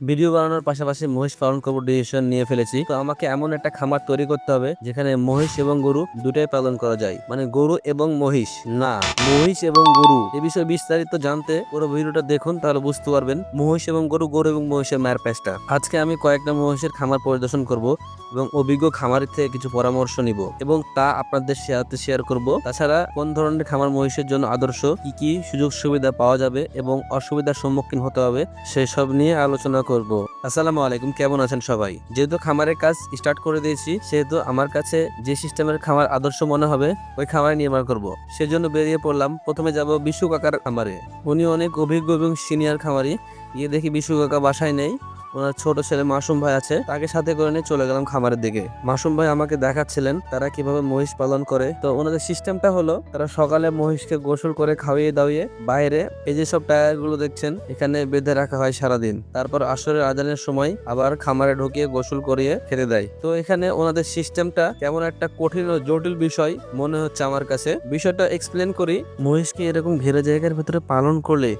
Video বানানোর পাশাপাশি মহিষ পালন করব ডিসিশন নিয়ে ফেলেছি। তো আমাকে এমন একটা খামার তৈরি করতে হবে, যেখানে মহিষ এবং গরু দুটাই পালন করা যায়। মানে গরু এবং মহিষ, না, মহিষ এবং গরু। এ বিষয়ে বিস্তারিত জানতে পুরো ভিডিওটা দেখুন, তাহলে বুঝতে পারবেন। মহিষ এবং গরু গরু এবং মহিষের মায়ের প্যাচটা আজকে আমি কয়েকটা মহিষের খামার পরিদর্শন করব এবং অভিজ্ঞ খামারের থেকে কিছু পরামর্শ নিব এবং তা আপনাদের সাথে শেয়ার করব। তাছাড়া কোন ধরনের খামার মহিষের জন্য আদর্শ, কি কি সুযোগ সুবিধা পাওয়া যাবে এবং অসুবিধার সম্মুখীন হতে হবে, সেসব নিয়ে আলোচনা করব। আসসালামু আলাইকুম, কেমন আছেন সবাই? যেহেতু খামারের কাজ স্টার্ট করে দিয়েছি, সেহেতু আমার কাছে যে সিস্টেমের খামার আদর্শ মনে হবে, ওই খামার নির্মাণ করব। সেজন্য বেরিয়ে পড়লাম। প্রথমে যাব বিশু কাকার খামারে। উনি অনেক অভিজ্ঞ এবং সিনিয়র খামারি। গিয়ে দেখি বিশু কাকা বাসায় নেই। ওনার ছোট ছেলে মাসুম ভাই আছে, তাকে সাথে করে নিয়ে চলে গেলাম খামারের দিকে। মাসুম ভাই আমাকে দেখাচ্ছিলেন তারা কীভাবে মহিষ পালন করে। তো ওনাদের সিস্টেমটা হলো, তারা সকালে মহিষকে গোসল করে খাওয়িয়ে দাওয়িয়ে বাইরে এই যে সব টায়ারগুলো দেখছেন, এখানে বেঁধে রাখা হয় সারাদিন। তারপর আসরের আজানের সময় আবার খামারে ঢুকিয়ে গোসল করিয়ে খেতে দেয়। তো এখানে ওনাদের সিস্টেমটা কেমন একটা কঠিন ও জটিল বিষয় মনে হচ্ছে আমার কাছে। বিষয়টা এক্সপ্লেন করি মহিষকে এরকম ঘেরে জায়গার ভিতরে পালন করলে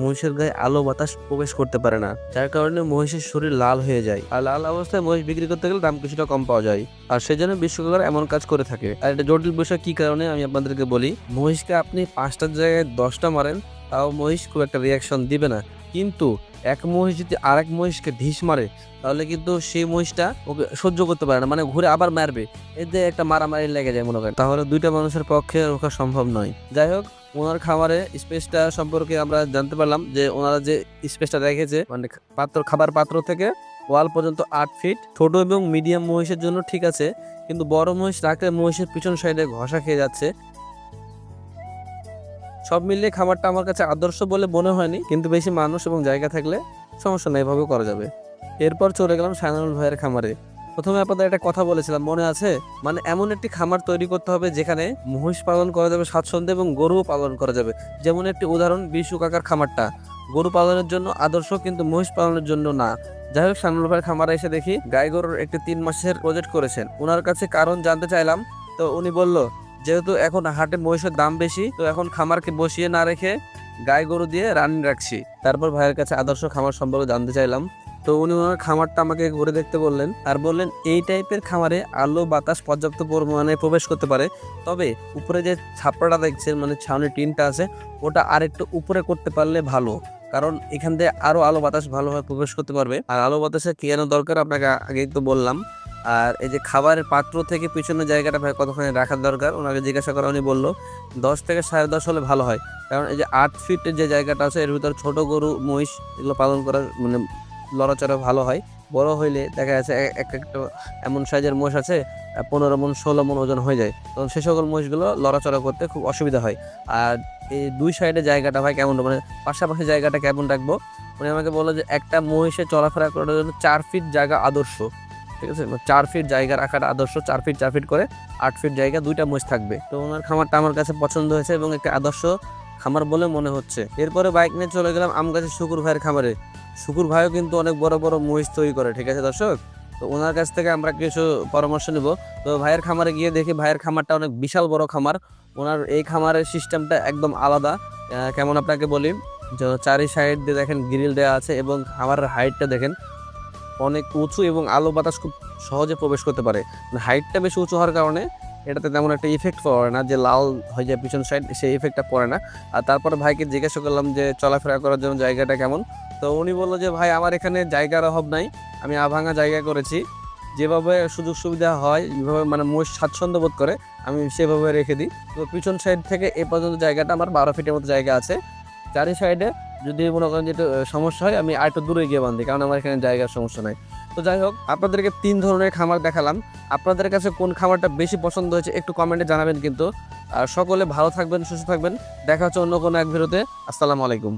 মহিষের গায়ে আলো বাতাস প্রবেশ করতে পারে না, যার কারণে মহিষের শরীর লাল হয়ে যায়। আর লাল অবস্থায় মহিষ বিক্রি করতে গেলে দাম কিছুটা কম পাওয়া যায়। আর সেই সেজন্য বিশ্বকার এমন কাজ করে থাকে। আর এটা জটিল বিষয় কি কারণে আমি আপনাদেরকে বলি, মহিষকে আপনি পাঁচটার জায়গায় দশটা মারেন, তাও মহিষ খুব একটা রিয়াকশন দিবে না। কিন্তু এক মহিষ যদি আরেক মহিষকে ঢিস মারে, তাহলে কিন্তু সেই মহিষটা ওকে সহ্য করতে পারে না মানে ঘুরে আবার মারবে। এতে একটা মারামারি লেগে যায় মনে করেন। তাহলে দুইটা মানুষের পক্ষে রোখা সম্ভব নয়। যাই হোক ওনার খামারে স্পেসটা সম্পর্কে আমরা জানতে পারলাম যে ওনারা যে স্পেসটা রেখেছে মানে পাত্র, খাবার পাত্র থেকে ওয়াল পর্যন্ত আট ফিট, ছোট এবং মিডিয়াম মহিষের জন্য ঠিক আছে, কিন্তু বড় মহিষ রাখলে মহিষের পিছন সাইডে ঘষা খেয়ে যাচ্ছে। সব মিলিয়ে খাবারটা আমার কাছে আদর্শ বলে মনে হয়নি, কিন্তু বেশি মানুষ এবং জায়গা থাকলে সমস্যা নেই এভাবে করা যাবে। এরপর চলে গেলাম সাইনানুল ভাইয়ের খামারে। প্রথমে আপনাদের একটা কথা বলেছিলাম, মনে আছে? মানে এমন একটি খামার তৈরি করতে হবে যেখানে মহিষ পালন করা যাবে, স্বাচ্ছন্দ্যে এবং গরুও পালন করা যাবে। যেমন একটি উদাহরণ বিশু কাকার খামারটা। গরু পালনের জন্য আদর্শ কিন্তু মহিষ পালনের জন্য না। যাই হোক সানুল ভাইয়ের খামারে এসে দেখি গাই গরুর একটি তিন মাসের প্রজেক্ট করেছেন। ওনার কাছে কারণ জানতে চাইলাম, তো উনি বলল, যেহেতু এখন হাটে মহিষের দাম বেশি, তো এখন খামারকে বসিয়ে না রেখে গাই গরু দিয়ে রানিং রাখছি। তারপর ভাইয়ের কাছে আদর্শ খামার সম্পর্কে জানতে চাইলাম। তো উনি ওনার খামারটা আমাকে ঘুরে দেখতে বললেন আর বললেন, এই টাইপের খামারে আলো, বাতাস, পর্যাপ্ত পরিমাণে প্রবেশ করতে পারে। তবে উপরে যে ছাপড়াটা দেখছেন মানে ছাউনি টিনটা আছে, ওটা আরেকটু উপরে করতে পারলে ভালো। কারণ এখান থেকে আরও আলো, বাতাস ভালোভাবে প্রবেশ করতে পারবে। আর আলো, বাতাসে কেন দরকার আপনাকে আগেই তো বললাম। আর এই যে খাবারের পাত্র থেকে পিছনের জায়গাটা ভাই কতখানি রাখার দরকার? ওনাকে জিজ্ঞাসা করা উনি বলল, দশ থেকে সাড়ে দশ হলে ভালো হয়। কারণ এই যে আট ফিটের যে জায়গাটা আছে, এর ভিতরে ছোট গরু, মহিষ এগুলো পালন করার মানে লড়াচড়া ভালো হয়। বড় হইলে দেখা যাচ্ছে এক এক একটা এমন সাইজের মোষ আছে পনেরো মন, ষোলো মন ওজন হয়ে যায়। তখন সে সকল মোষগুলো লড়াচড়া করতে খুব অসুবিধা হয়। আর এই দুই সাইডে জায়গাটা ভাই কেমন? মানে পাশাপাশি জায়গাটা কেমন রাখব? উনি আমাকে বলল যে একটা মহিষে চলাফেরা করার জন্য চার ফিট জায়গা আদর্শ। ঠিক আছে? মানে চার ফিট জায়গা রাখাটা আদর্শ, চার ফিট চার ফিট করে আট ফিট জায়গা দুইটা মহিষ থাকবে। তো ওনার খামারটা আমার কাছে পছন্দ হয়েছে এবং একটা আদর্শ খামার বলে মনে হচ্ছে। এরপরে বাইক নিয়ে চলে গেলাম আম গাছের শুকুর ভাইয়ের খামারে। শুকুর ভাইও কিন্তু অনেক বড় বড় মহিষ তৈরি করে, ঠিক আছে দর্শক? তো ওনার কাছ থেকে আমরা কিছু পরামর্শ নিব। তো ভাইয়ের খামারে গিয়ে দেখি, ভাইয়ের খামারটা অনেক বিশাল বড় খামার। ওনার এই খামারের সিস্টেমটা একদম আলাদা। কেমন আপনাকে বলি? যে চারি সাইড দিয়ে দেখেন গ্রিল দেওয়া আছে এবং খামারের হাইটটা দেখেন অনেক উঁচু এবং আলো বাতাস খুব সহজে প্রবেশ করতে পারে। হাইটটা বেশি উঁচু হওয়ার কারণে এটাতে তেমন একটা ইফেক্ট পড়ে না, যে লাল হয়ে যায় পিছন সাইড সেই ইফেক্টটা পড়ে না। আর তারপরে ভাইকে জিজ্ঞাসা করলাম যে চলাফেরা করার জন্য জায়গাটা কেমন? তো উনি বলল যে, ভাই, আমার এখানে জায়গার অভাব নাই, আমি আভাঙা জায়গা করেছি। যেভাবে সুযোগ সুবিধা হয়, যেভাবে মানে মোষ স্বাচ্ছন্দ্য বোধ করে, আমি সেভাবে রেখে দিই। তো পিছন সাইড থেকে এ পর্যন্ত জায়গাটা আমার বারো ফিটের মতো জায়গা আছে। চারি সাইডে যদি মনে করেন যে সমস্যা হয়, আমি আর একটু দূরে গিয়ে বান্ধি কারণ আমার এখানে জায়গার সমস্যা নাই। তো যাই হোক, আপনাদেরকে তিন ধরনের খামার দেখালাম। আপনাদের কাছে কোন খামারটা বেশি পছন্দ হয়েছে একটু কমেন্টে জানাবেন কিন্তু। আর সকলে ভালো থাকবেন, সুস্থ থাকবেন। দেখা হচ্ছে অন্য কোনো এক ভিডিওতে। আসসালামু আলাইকুম।